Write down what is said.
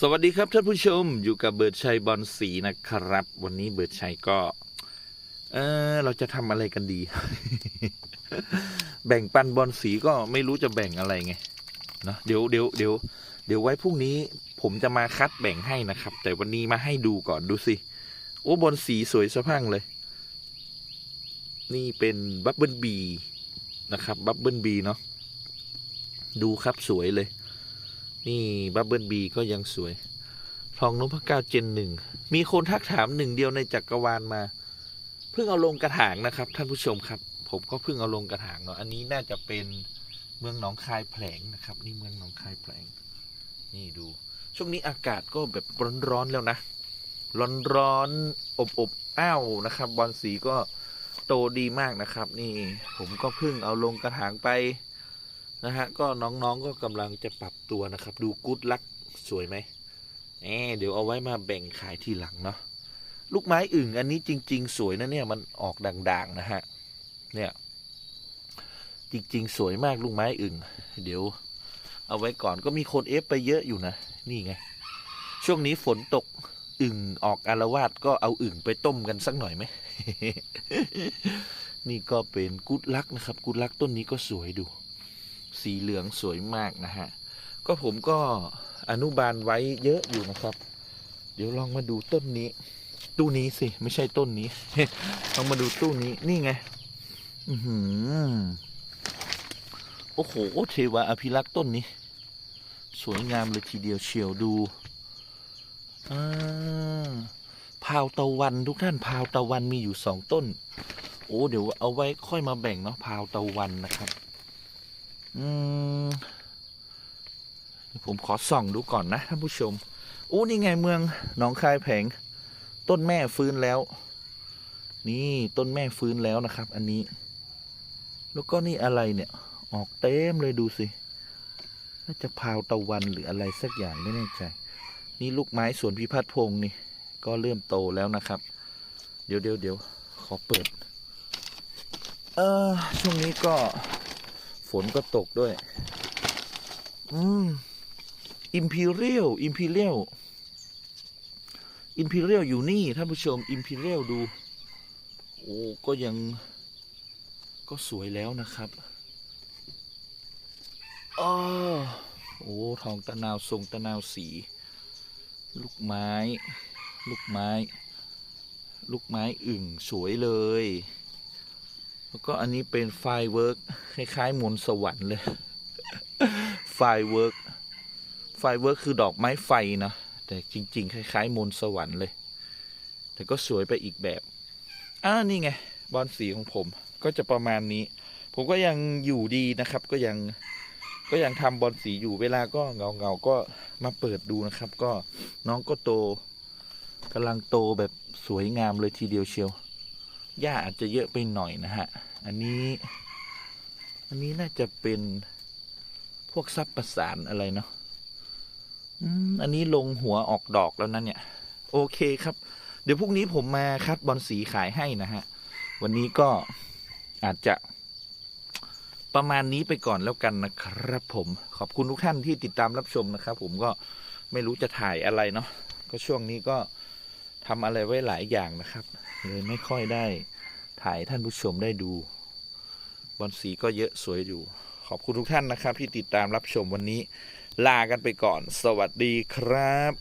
สวัสดีครับท่านผู้ชมอยู่กับเบิร์ดชัยบอลสีนะครับ วันนี้เบิร์ดชัยก็ เออเราจะทำอะไรกันดี แบ่งปันบอลสีก็ไม่รู้จะแบ่งอะไรไงเนอะเดี๋ยวเดี๋ยวเดี๋ยวเดี๋ยวไว้พรุ่งนี้ผมจะมาคัดแบ่งให้นะครับ แต่วันนี้มาให้ดูก่อนดูสิ โอ้บอลสีสวยสะพังเลย นี่เป็นบับเบิลบีนะครับบับเบิลบีเนาะดูครับสวยเลย นี่บับเบิลบีก็ยังสวย ทองนพเก้าเจนหนึ่ง มีคนทักถามหนึ่งเดียวในจักรวาลมา เพิ่งเอาลงกระถางนะครับ ท่านผู้ชมครับ ผมก็เพิ่งเอาลงกระถางเนาะ อันนี้น่าจะเป็นเมืองหนองคายแผลงนะครับ นี่เมืองหนองคายแผลง นี่ดู ช่วงนี้อากาศก็แบบร้อนๆแล้วนะ ร้อนๆอบอบอ้าวนะครับ บอลสีก็โตดีมากนะครับ นี่ผมก็เพิ่งเอาลงกระถางไป นะฮะก็น้องๆก็กำลังจะปรับตัวนะครับ ดูกุ๊ดลักสวยไหมแหมเดี๋ยวเอาไว้มาแบ่งขายทีหลังเนาะลูกไม้อึ่งอันนี้จริง ๆ สวยนะเนี่ยมันออกด่างๆนะฮะเนี่ยจริง ๆ สวยมากลูกไม้อึ่งเดี๋ยว เอาไว้ก่อนก็มีคนเอฟไปเยอะอยู่นะนี่ไง ช่วงนี้ฝนตกอึ่งออกอารวาสก็เอาอึ่งไปต้มกันสักหน่อยไหม นี่ก็เป็นกุดลักนะครับ กุดลักต้นนี้ก็สวยดู สีเหลืองสวยมากนะฮะ ก็ผมก็อนุบาลไว้เยอะอยู่นะครับ เดี๋ยวลองมาดูต้นนี้ ตู้นี้สิ ไม่ใช่ต้นนี้ ลองมาดูตู้นี้ นี่ไง อือหือ โอ้โห เทวาอภิรักษ์ต้นนี้ สวยงามเลยทีเดียวเชียวดูอ่าพาวตะวันทุกท่านพาวตะวันมีอยู่สองต้น โอ้ เดี๋ยวเอาไว้ค่อยมาแบ่งเนาะพาวตะวันนะครับ ผมขอส่องดูก่อนนะท่านผู้ชมโอ้นี่ไงเมืองหนองคายแผง ต้นแม่ฟื้นแล้ว นี่ต้นแม่ฟื้นแล้วนะครับ อันนี้ แล้วก็นี่อะไรเนี่ย ออกเต็มเลยดูสิน่าจะพาวตะวันหรืออะไรสักอย่างไม่แน่ใจ นี่ลูกไม้สวนพิพัฒน์พงศ์นี่ ก็เริ่มโตแล้วนะครับ เดี๋ยวเดี๋ยวเดี๋ยวขอเปิด เออช่วงนี้ก็ ฝนก็ตกด้วย อืมอิมพีเรียลอิมพีเรียลอิมพีเรียลอยู่นี่ท่านผู้ชมอิมพีเรียลดู โอ้ก็ยังก็สวยแล้วนะครับอ้อโอ้ทองตะนาวทรงตะนาวสี ลูกไม้ ลูกไม้ ลูกไม้อึ่งสวยเลย แล้วก็อันนี้เป็นไฟเวิร์กคล้ายๆมนต์สวรรค์เลย ไฟเวิร์กไฟเวิร์กคือดอกไม้ไฟนะแต่จริง ๆ คล้ายๆมนต์สวรรค์เลย แต่ก็สวยไปอีกแบบอ่านี่ไง บอลสีของผมก็จะประมาณนี้ ผมก็ยังอยู่ดีนะครับ ก็ยังก็ยังทำบอลสีอยู่เวลาก็เงาเงาๆก็มาเปิดดูนะครับ ก็น้องก็โตกำลังโตแบบสวยงามเลยทีเดียวเชียวหญ้าอาจจะเยอะไปหน่อยนะฮะ อันนี้ อันนี้น่าจะเป็นพวกซับประสานอะไรเนาะอันนี้ลงหัวออกดอกแล้วนะเนี่ย โอเคครับ เดี๋ยวพรุ่งนี้ผมมาคัดบอลสีขายให้นะฮะ วันนี้ก็อาจจะประมาณนี้ไปก่อนแล้วกันนะครับ ผมขอบคุณทุกท่านที่ติดตามรับชมนะครับ ผมก็ไม่รู้จะถ่ายอะไรเนาะก็ช่วงนี้ก็ทำอะไรไว้หลายอย่างนะครับ เลยไม่ค่อยได้ ถ่ายท่านผู้ชมได้ดู บอลสีก็เยอะสวยอยู่ ขอบคุณทุกท่านนะครับ ที่ติดตามรับชมวันนี้ ลากันไปก่อน สวัสดีครับ